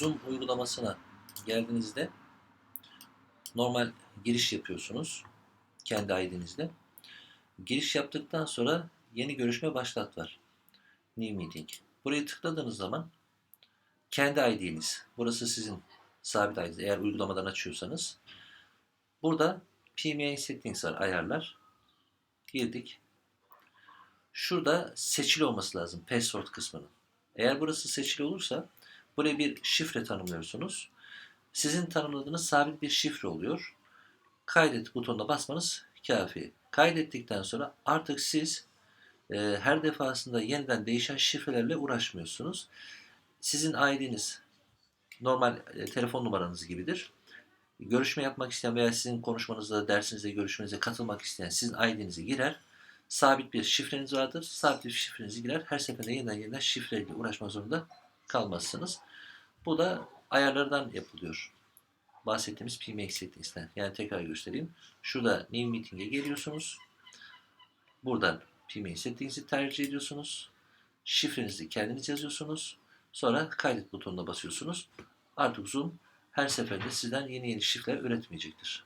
Zoom uygulamasına geldiğinizde normal giriş yapıyorsunuz kendi ID'nizle. Giriş yaptıktan sonra yeni görüşme başlat var. New Meeting. Burayı tıkladığınız zaman kendi ID'niz. Burası sizin sabit ID. Eğer uygulamadan açıyorsanız. Burada PMI Settings var. Ayarlar. Girdik. Şurada seçili olması lazım. Password kısmının. Eğer burası seçili olursa buraya bir şifre tanımlıyorsunuz. Sizin tanımladığınız sabit bir şifre oluyor. Kaydet butonuna basmanız kafi. Kaydettikten sonra artık siz e, her defasında yeniden değişen şifrelerle uğraşmıyorsunuz. Sizin ID'niz normal e, telefon numaranız gibidir. Görüşme yapmak isteyen veya sizin konuşmanızda, dersinizde, görüşmenize katılmak isteyen sizin ID'nizi girer. Sabit bir şifreniz vardır. Sabit bir şifrenizi girer. Her seferinde yeniden yeniden şifreyle uğraşmak zorunda kalmazsınız. Bu da ayarlardan yapılıyor. Bahsettiğimiz PMX settings'ten. Yani tekrar göstereyim. Şurada New Meeting'e geliyorsunuz. Buradan PMX settings'i tercih ediyorsunuz. Şifrenizi kendiniz yazıyorsunuz. Sonra kaydet butonuna basıyorsunuz. Artık Zoom her seferinde sizden yeni yeni şifreler üretmeyecektir.